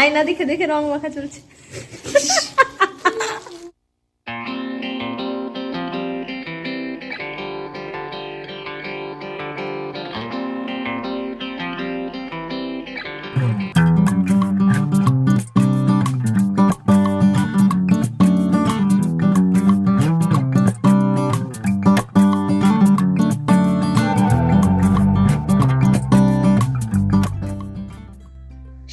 আয়না দেখে দেখে রং মাখা চলছে।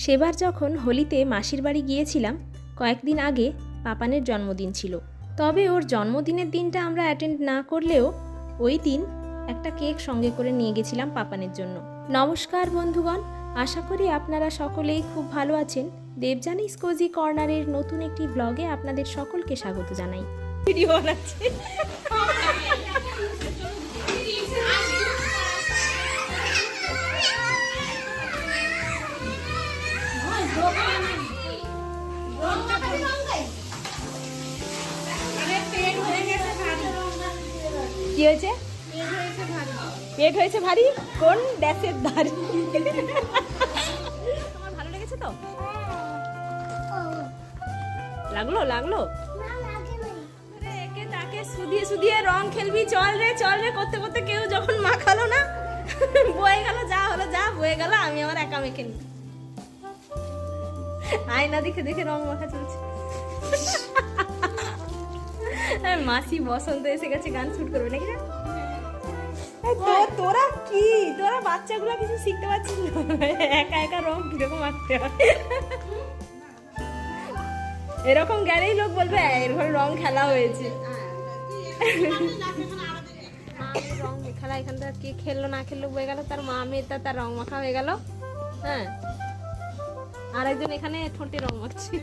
সেবার যখন হোলিতে মাসির বাড়ি গিয়েছিলাম কয়েকদিন আগে পাপানের জন্মদিন ছিল। তবে ওর জন্মদিনের দিনটা আমরা অ্যাটেন্ড না করলেও ওই দিন একটা কেক সঙ্গে করে নিয়ে গেছিলাম পাপানের জন্য। নমস্কার বন্ধুগণ আশা করি আপনারা সকলেই খুব ভালো আছেন। দেবজানি স্কোজি কর্নারের নতুন একটি ব্লগে আপনাদের সকলকে স্বাগত জানাই। ভিডিও বানাচ্ছি। কি হয়েছে? পেট হয়েছে ভারী। কোন ড্যাসের ধারে তোমার ভালো লেগেছে তো? লাগল লাগল? তাকে সুদিয়ে সুদিয়ে রং খেলবি, চল রে চল রে, করতে করতে কেউ যখন মাখালো না, বয়ে গেল, যা হলো, যা, বয়ে গেল, আমি আমার একা মেখে নি আয়না দেখে দেখে রং মাখা চলছে। মাসি বসন্ত এসে গেছে গান শুট করবে নাকি রে? এই তো- তোরা কি? তোরা বাচ্চাগুলো কিছু শিখতে পারছিস না? একা একা রং কীরকম আঁকতে হয়? এরকম গেলেই লোক বলবে এরকম রং খেলা হয়েছে। রং খেলা এখানটা কে খেললো না খেললো বয়ে গেল তার মা মেয়েটা তার রং মাখা হয়ে গেল। হ্যাঁ। আরেকজন এখানে ঠোঁটে রং মাখছে।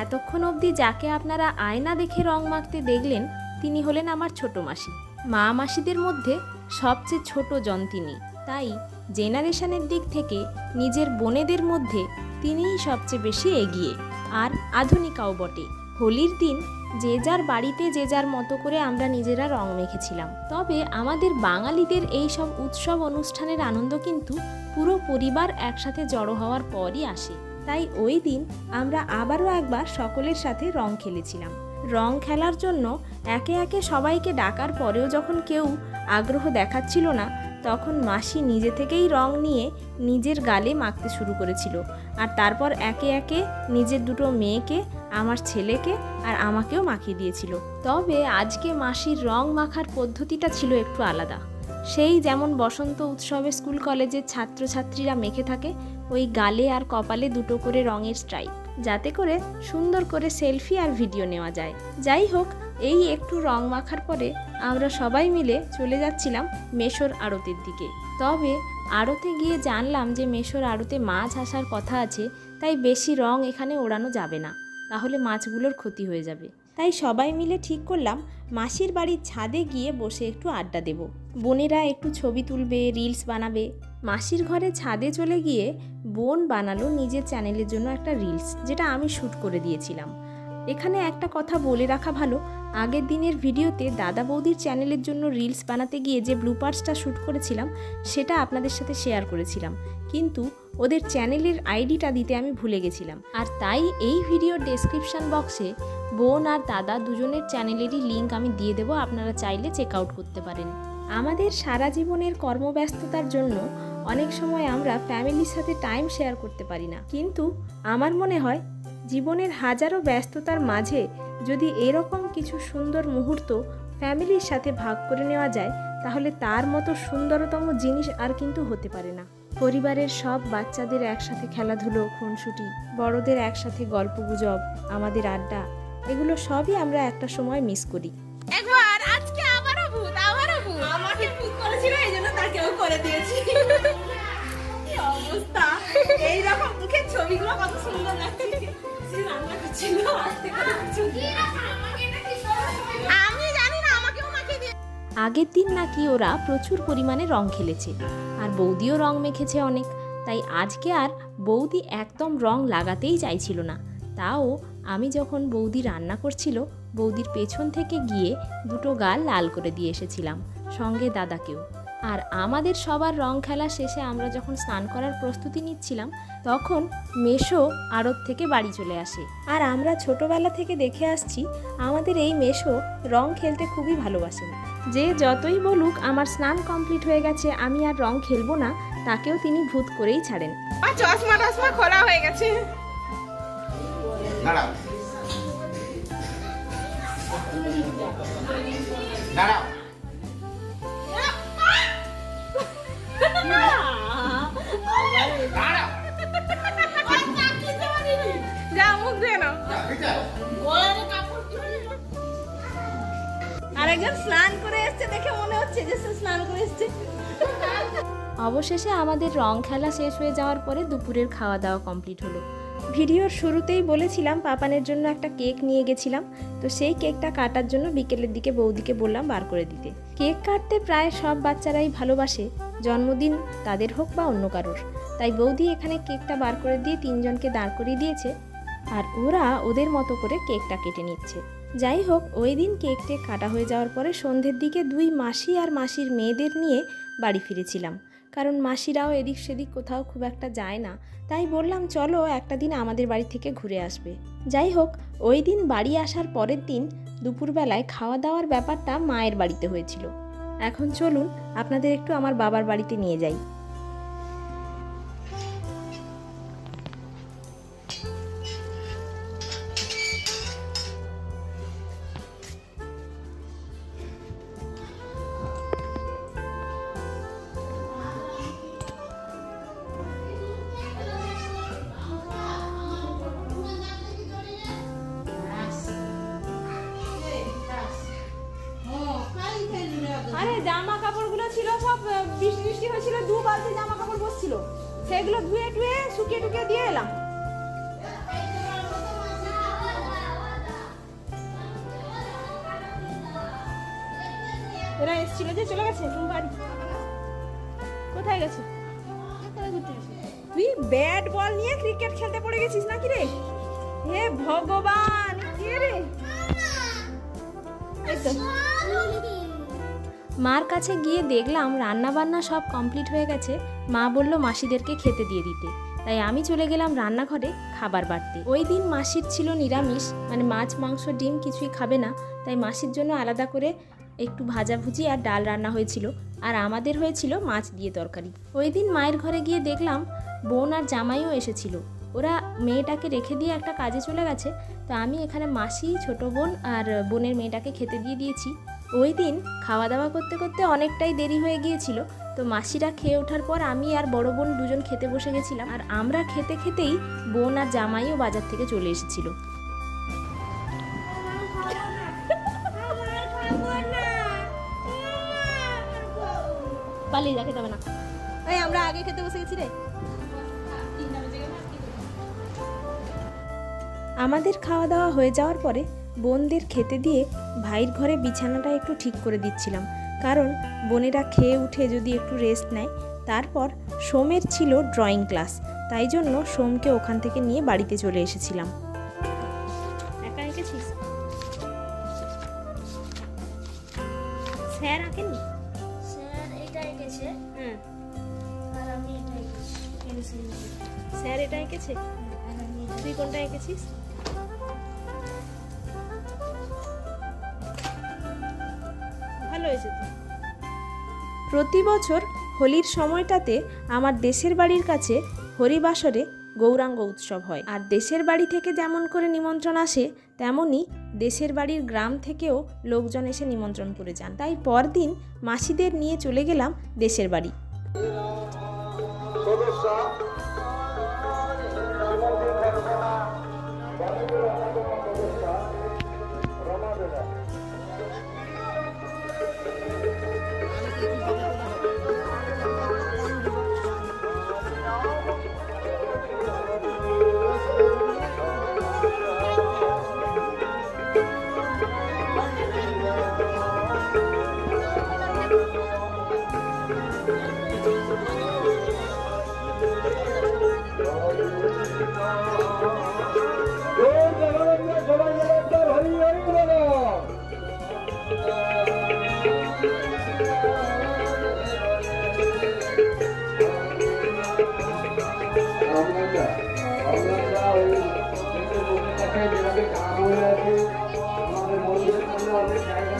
এতক্ষণ অবধি যাকে আপনারা আয়না দেখে রং মাখতে দেখলেন, তিনি হলেন আমার ছোট মাসি। মা মাসিদের মধ্যে সবচেয়ে ছোট জন তিনি তাই জেনারেশনের দিক থেকে নিজের বোনেদের মধ্যে তিনিই সবচেয়ে বেশি এগিয়ে। আর আধুনিকাও বটে। হোলির দিন যে যার বাড়িতে যে যার মতো করে আমরা নিজেরা রং মেখেছিলাম। তবে আমাদের বাঙালিদের এই সব উৎসব অনুষ্ঠানের আনন্দ কিন্তু পুরো পরিবার একসাথে জড়ো হওয়ার পরই আসে। তাই ওই দিন আমরা আবারও একবার সকলের সাথে রং খেলেছিলাম। রং খেলার জন্য একে একে সবাইকে ডাকার পরেও যখন কেউ আগ্রহ দেখাচ্ছিল না, তখন মাসি নিজে থেকেই রং নিয়ে নিজের গালে মাখতে শুরু করেছিল। আর তারপর একে একে নিজের দুটো মেয়েকে, আমার ছেলেকে আর আমাকেও মাখিয়ে দিয়েছিল। তবে আজকে মাসির রং মাখার পদ্ধতিটা ছিল একটু আলাদা। সেই যেমন বসন্ত উৎসবে স্কুল কলেজের ছাত্রছাত্রীরা মেখে থাকে ওই গালে আর কপালে দুটো করে রঙের স্ট্রাইক যাতে করে সুন্দর করে সেলফি আর ভিডিও নেওয়া যায়। যাই হোক, এই একটু রং মাখার পরে আমরা সবাই মিলে চলে যাচ্ছিলাম মেশোর আড়তের দিকে। তবে আড়তে গিয়ে জানলাম যে মেশোর আড়তে মাছ আসার কথা আছে, তাই বেশি রং এখানে ওড়ানো যাবে না। তাহলে মাছগুলোর ক্ষতি হয়ে যাবে। তাই সবাই মিলে ঠিক করলাম, মাসির বাড়ির ছাদে গিয়ে বসে একটু আড্ডা দেব। বোনেরা একটু ছবি তুলবে রিলস বানাবে। মাসির ঘরে ছাদে চলে গিয়ে বোন বানালো নিজের চ্যানেলের জন্য একটা রিলস, যেটা আমি শ্যুট করে দিয়েছিলাম। এখানে একটা কথা বলে রাখা ভালো, আগের দিনের ভিডিওতে দাদা বৌদির চ্যানেলের জন্য রিলস বানাতে গিয়ে যে ব্লুপার্সটা শ্যুট করেছিলাম, সেটা আপনাদের সাথে শেয়ার করেছিলাম। কিন্তু ওদের চ্যানেলের আইডিটা দিতে আমি ভুলে গেছিলাম। আর তাই এই ভিডিওর ডেসক্রিপশন বক্সে বোন আর দাদা দুজনের চ্যানেলেরই লিংক আমি দিয়ে দেবো, আপনারা চাইলে চেক আউট করতে পারেন। আমাদের সারা জীবনের কর্মব্যস্ততার জন্য অনেক সময় আমরা ফ্যামিলির সাথে টাইম শেয়ার করতে পারি না। কিন্তু আমার মনে হয়, জীবনের হাজারো ব্যস্ততার মাঝে যদি এরকম কিছু সুন্দর মুহূর্ত ফ্যামিলির সাথে ভাগ করে নেওয়া যায়, তাহলে তার মতো সুন্দরতম জিনিস আর কিন্তু হতে পারে না। পরিবারের সব বাচ্চাদের একসাথে খেলাধুলো, খুনসুটি, বড়দের একসাথে গল্পগুজব আমাদের আড্ডা, এগুলো সবই আমরা একটা সময় মিস করি। একবার আগের দিন নাকি ওরা প্রচুর পরিমাণে রং খেলেছে, আর বৌদিও রং মেখেছে অনেক, তাই আজকে আর বৌদি একদম রং লাগাতেই চাইছিল না। তাও আমি যখন বৌদি রান্না করছিল, বৌদির পেছন থেকে গিয়ে দুটো গাল লাল করে দিয়ে এসেছিলাম, সঙ্গে দাদাকেও। আর আমাদের সবার রং খেলা শেষে আমরা যখন স্নান করার প্রস্তুতি নিচ্ছিলাম তখন মেশো আড়ত থেকে বাড়ি চলে আসে। আর আমরা ছোটবেলা থেকে দেখে আসছি আমাদের এই মেশো রং খেলতে খুবই ভালোবাসেন। যে যতই বলুক আমার স্নান কমপ্লিট হয়ে গেছে আমি আর রং খেলব না তাকেও তিনি ভূত করেই ছাড়েন। আর চশমা টশমা খোলা হয়ে গেছে। দাঁড়াও। অবশেষে আমাদের রং খেলা শেষ হয়ে যাওয়ার পরে দুপুরের খাওয়া দাওয়া কমপ্লিট হলো। ভিডিওর শুরুতেই বলেছিলাম পাপানের জন্য একটা কেক নিয়ে গেছিলাম। তো সেই কেকটা কাটার জন্য বিকেলের দিকে বৌদিকে বললাম বার করে দিতে। কেক কাটতে প্রায় সব বাচ্চারাই ভালোবাসে। জন্মদিন তাদের হোক বা অন্য কারোর। তাই বৌদি এখানে কেকটা বার করে দিয়ে তিনজনকে দাঁড় করিয়ে দিয়েছে। আর ওরা ওদের মতো করে কেকটা কেটে নিচ্ছে। যাই হোক, ওই দিন কেক টেক কাটা হয়ে যাওয়ার পরে সন্ধ্যের দিকে দুই মাসি আর মাসির মেয়েদের নিয়ে বাড়ি ফিরেছিলাম। কারণ মাসিরাও এদিক সেদিক কোথাও খুব একটা যায় না। তাই বললাম, চলো, একটা দিন আমাদের বাড়ি থেকে ঘুরে আসবে। যাই হোক, ওই দিন বাড়ি আসার পরের দিন দুপুরবেলায় খাওয়া দাওয়ার ব্যাপারটা মায়ের বাড়িতে হয়েছিল। এখন চলুন, আপনাদের একটু আমার বাবার বাড়িতে নিয়ে যাই। বৃষ্টি হয়েছিল, দু বালতি জামা কাপড় বসছিল। সেগুলো ধুয়ে টুয়ে শুকিয়ে টুকিয়ে দিয়ে এলাম। এরা এসেছিল যে চলে গেছে তুমি বাড়ি। কোথায় গেছে? তুই ব্যাট বল নিয়ে ক্রিকেট খেলতে পড়ে গেছিস নাকি রে? হে ভগবান, কে রে? এই তো। মার কাছে গিয়ে দেখলাম রান্না বান্না সব কমপ্লিট হয়ে গেছে। মা বলল, মাসিদেরকে খেতে দিয়ে দিতে। তাই আমি চলে গেলাম রান্নাঘরে খাবার বাড়তে। ওই দিন মাসির ছিল নিরামিষ মানে মাছ, মাংস, ডিম কিছুই খাবে না। তাই মাসির জন্য আলাদা করে একটু ভাজাভুজি আর ডাল রান্না হয়েছিল। আর আমাদের হয়েছিল মাছ দিয়ে তরকারি। ওই দিন মায়ের ঘরে গিয়ে দেখলাম বোন আর জামাইও এসেছিল। ওরা মেয়েটাকে রেখে দিয়ে একটা কাজে চলে গেছে। তো আমি এখানে মাসি, ছোট বোন আর বোনের মেয়েটাকে খেতে দিয়ে দিয়েছি। ওই দিন খাওয়া দাওয়া করতে করতে অনেকটাই দেরি হয়ে গিয়েছিল, তো মাসিরা খেয়ে ওঠার পর আমি আর বড় বোন দুজন খেতে বসে গেছিলাম আর আমরা খেতে খেতেই বোন আর জামাইও বাজার থেকে চলে এসেছিল। পালিয়ে যা খেতে হবে না। এই, আমরা আগে খেতে বসে গেছি রে। আমাদের খাওয়া দাওয়া হয়ে যাওয়ার পরে বোনদের খেতে দিয়ে ভাইয়ের ঘরে বিছানাটা একটু ঠিক করে দিচ্ছিলাম। কারণ বোনেরা খেয়ে উঠে যদি একটু রেস্ট নেয় তারপর সোমের ছিল ড্রয়িং ক্লাস তাই জন্য সোমকে ওখান থেকে নিয়ে বাড়িতে চলে এসেছিলাম। একা এঁকেছিস? স্যার আঁকেনি স্যার এটা এঁকেছে। হ্যাঁ আর আমি এটা এঁকেছি। স্যার এটা এঁকেছে? আর আমি এটা তুই কোনটা এঁকেছিস? ভালো হয়েছে তো। প্রতি বছর হোলির সময়টাতে আমার দেশের বাড়ির কাছে হরিবাসরে গৌরাঙ্গ উৎসব হয়। আর দেশের বাড়ি থেকে যেমন করে নিমন্ত্রণ আসে, তেমনই দেশের বাড়ির গ্রাম থেকেও লোকজন এসে নিমন্ত্রণ করে যান। তাই পরদিন মাসিদের নিয়ে চলে গেলাম দেশের বাড়ি। সদস্য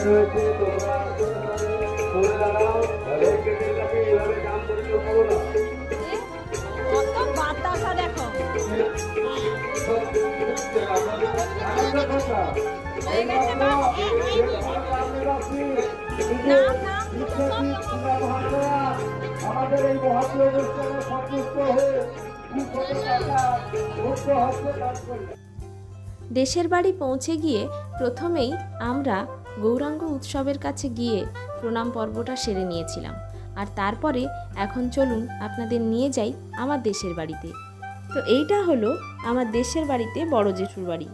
না আমাদের এই দেশের বাড়ি পৌঁছে গিয়ে প্রথমেই আমরা গৌরাঙ্গ উৎসবের কাছে গিয়ে প্রণাম পর্বটা সেরে নিয়েছিলাম। আর তারপরে এখন চলুন আপনাদের নিয়ে যাই আমার দেশের বাড়িতে। তো এইটা হলো আমার দেশের বাড়িতে বড় জেঠুর বাড়ি।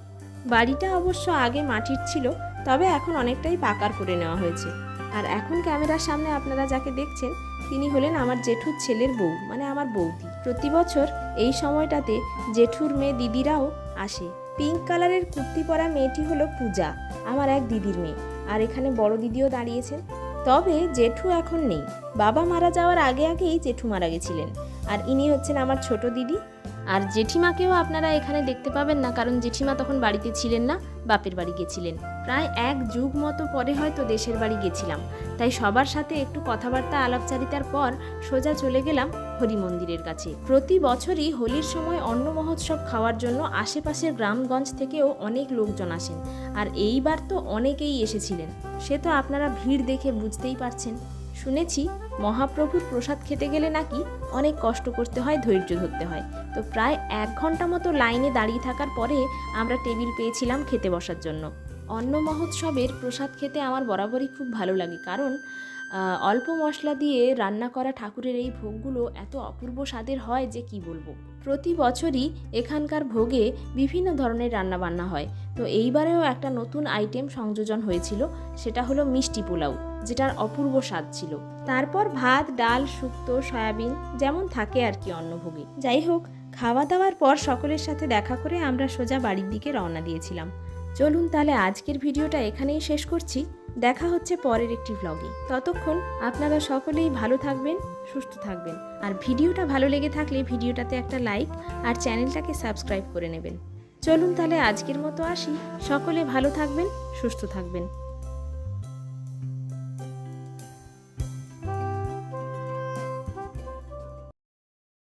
বাড়িটা অবশ্য আগে মাটির ছিল, তবে এখন অনেকটাই পাকার করে নেওয়া হয়েছে। আর এখন ক্যামেরার সামনে আপনারা যাকে দেখছেন, তিনি হলেন আমার জেঠুর ছেলের বউ মানে আমার বৌদি। প্রতি বছর এই সময়টাতে জেঠুর মেয়ে দিদিরাও আসে। পিঙ্ক কালারের কুর্তি পরা মেয়েটি হলো পূজা, আমার এক দিদির মেয়ে। আর এখানে বড় দিদিও দাঁড়িয়েছেন। তবে জেঠু এখন নেই। বাবা মারা যাওয়ার আগে আগেই জেঠু মারা গেছিলেন। আর ইনি হচ্ছেন আমার ছোট দিদি। আর জেঠিমাকেও আপনারা এখানে দেখতে পাবেন না, কারণ জেঠিমা তখন বাড়িতে ছিলেন না, বাপের বাড়ি গেছিলেন। প্রায় এক যুগ মতো পরে হয়তো দেশের বাড়ি গেছিলাম। তাই সবার সাথে একটু কথাবার্তা, আলাপচারিতার পর সোজা চলে গেলাম হরি মন্দিরের কাছে। প্রতি বছরই হোলির সময় অন্ন মহোৎসব খাওয়ার জন্য আশেপাশের গ্রামগঞ্জ থেকেও অনেক লোকজন আসেন। আর এইবার তো অনেকেই এসেছিলেন। সে তো আপনারা ভিড় দেখে বুঝতেই পারছেন। শুনেছি, মহাপ্রভুর প্রসাদ খেতে গেলে নাকি অনেক কষ্ট করতে হয়, ধৈর্য ধরতে হয়। তো প্রায় এক ঘণ্টা মতো লাইনে দাঁড়িয়ে থাকার পরে আমরা টেবিল পেয়েছিলাম খেতে বসার জন্য। অন্ন মহোৎসবের প্রসাদ খেতে আমার বরাবরই খুব ভালো লাগে। কারণ অল্প মশলা দিয়ে রান্না করা ঠাকুরের এই ভোগগুলো এত অপূর্ব স্বাদের হয় যে কি বলব? প্রতি বছরই এখানকার ভোগে বিভিন্ন ধরনের রান্না বান্না হয়। তো এইবারেও একটা নতুন আইটেম সংযোজন হয়েছিল, সেটা হলো মিষ্টি পোলাও, যেটার অপূর্ব স্বাদ ছিল। তারপর ভাত, ডাল, শুক্তো, সয়াবিন যেমন থাকে আর কি অন্নভোগে যাই হোক, খাওয়া দাওয়ার পর সকলের সাথে দেখা করে আমরা সোজা বাড়ির দিকে রওনা দিয়েছিলাম। চলুন তাহলে আজকের ভিডিওটা এখানেই শেষ করছি। দেখা হচ্ছে পরের একটি ব্লগে ততক্ষণ আপনারা সকলেই ভালো থাকবেন, সুস্থ থাকবেন। আর ভিডিওটা ভালো লেগে থাকলে ভিডিওটাতে একটা লাইক আর চ্যানেলটাকে সাবস্ক্রাইব করে নেবেন। চলুন তাহলে আজকের মতো আসি। সকলে ভালো থাকবেন, সুস্থ থাকবেন।